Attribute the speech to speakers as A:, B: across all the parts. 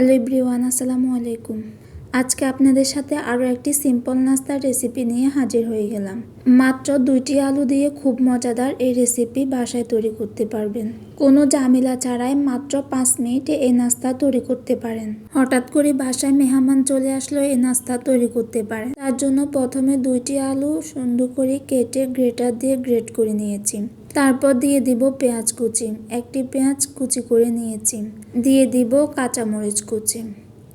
A: Hello everyone, আসসালামু আলাইকুম। আজকে আপনাদের সাথে আরও একটি সিম্পল নাস্তার রেসিপি নিয়ে হাজির হয়ে গেলাম। মাত্র দুইটি আলু দিয়ে খুব মজাদার এই রেসিপি বাসায় তৈরি করতে পারবেন। কোনো ঝামেলা ছাড়াই মাত্র পাঁচ মিনিটে এই নাস্তা তৈরি করতে পারেন। হঠাৎ করে বাসায় মেহমান চলে আসলেও এই নাস্তা তৈরি করতে পারেন। তার জন্য প্রথমে দুইটি আলু সুন্দর করে কেটে গ্রেটার দিয়ে গ্রেট করে নিয়েছি। তারপর দিয়ে দিব পেঁয়াজ কুচি। একটি পেঁয়াজ কুচি করে নিয়েছি। দিয়ে দিব কাঁচামরিচ কুচি।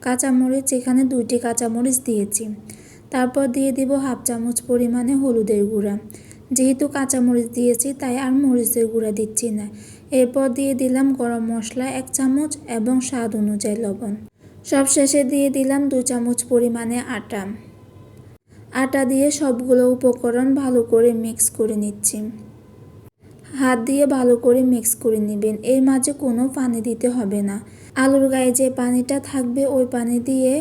A: কাঁচামরিচ, এখানে দুইটি কাঁচামরিচ দিয়েছি। তারপর দিয়ে দিব হাফ চামচ পরিমাণে হলুদের গুঁড়া। যেহেতু কাঁচামরিচ দিয়েছি, তাই আর মরিচের গুঁড়া দিচ্ছি না। এরপর দিয়ে দিলাম গরম মশলা এক চামচ এবং স্বাদ অনুযায়ী লবণ। সব শেষে দিয়ে দিলাম দু চামচ পরিমাণে আটা। আটা দিয়ে সবগুলো উপকরণ ভালো করে মিক্স করে নিচ্ছি। হাত দিয়ে ভালো করে মিক্স করে নেবেন। এর মাঝে কোনো পানি দিতে হবে না। আলুর গায়ে যে পানিটা থাকবে, ওই পানি দিয়ে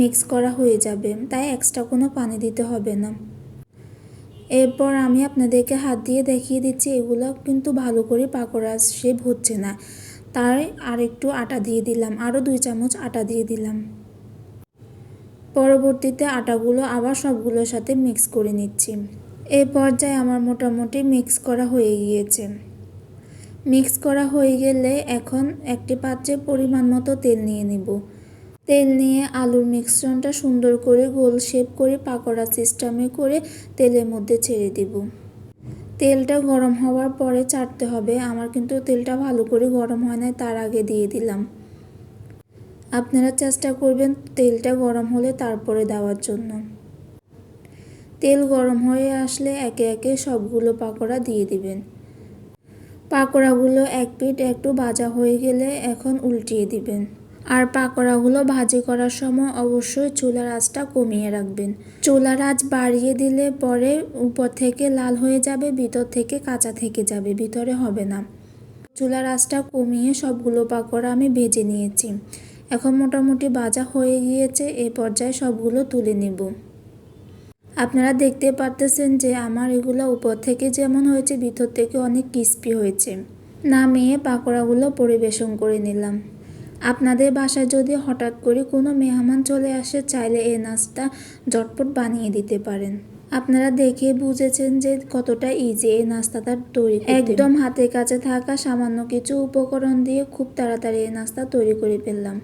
A: মিক্স করা হয়ে যাবে। তাই এক্সট্রা কোনো পানি দিতে হবে না। এরপর আমি আপনাদেরকে হাত দিয়ে দেখিয়ে দিচ্ছি, এগুলো কিন্তু ভালো করে পাকোড়া শেপ হচ্ছে না। তাই আর একটু আটা দিয়ে দিলাম, আরও দুই চামচ আটা দিয়ে দিলাম। পরবর্তীতে আটাগুলো আবার সবগুলোর সাথে মিক্স করে নিচ্ছি। এই পর্যায়ে আমার মোটামুটি মিক্স করা হয়ে গিয়েছে। মিক্স করা হয়ে গেলে এখন একটি পাত্রে পরিমাণ মতো তেল নিয়ে নিব। তেল নিয়ে আলুর মিশ্রণটা সুন্দর করে গোল শেপ করে পাকোড়া সিস্টেমে করে তেলের মধ্যে ছেড়ে দিব। তেলটা গরম হওয়ার পরে চাটতে হবে। আমার কিন্তু তেলটা ভালো করে গরম হয় না তার আগে দিয়ে দিলাম। আপনারা চেষ্টা করবেন তেলটা গরম হলে তারপরে দেওয়ার জন্য। তেল গরম হয়ে আসলে একে একে সবগুলো পাকোড়া দিয়ে দিবেন। পাকোড়াগুলো এক পিঠ একটু ভাজা হয়ে গেলে এখন উল্টিয়ে দিবেন। আর পাকোড়াগুলো ভাজি করার সময় অবশ্যই চুলার আঁচটা কমিয়ে রাখবেন। চুলার আঁচ বাড়িয়ে দিলে পরে উপর থেকে লাল হয়ে যাবে, ভিতর থেকে কাঁচা থেকে যাবে, ভিতরে হবে না। চুলার আঁচটা কমিয়ে সবগুলো পাকোড়া আমি ভেজে নিয়েছি। এখন মোটামুটি ভাজা হয়ে গিয়েছে, এ পর্যায়ে সবগুলো তুলে নেব। আপনারা দেখতে পারতেছেন যে আমার এগুলো উপর থেকে যেমন হয়েছে, ভিতর থেকে অনেক ক্রিস্পি হয়েছে। নামিয়ে পাকোড়াগুলো পরিবেশন করে নিলাম। আপনাদের বাসায় যদি হঠাৎ করে কোনো মেহমান চলে আসে, চাইলে এই নাচটা ঝটপট বানিয়ে দিতে পারেন। আপনারা দেখে বুঝেছেন যে কতটা ইজি এই নাস্তাটা তৈরি একদম হাতের কাছে থাকা সামান্য কিছু উপকরণ দিয়ে খুব তাড়াতাড়ি এই নাস্তা তৈরি করে ফেললাম।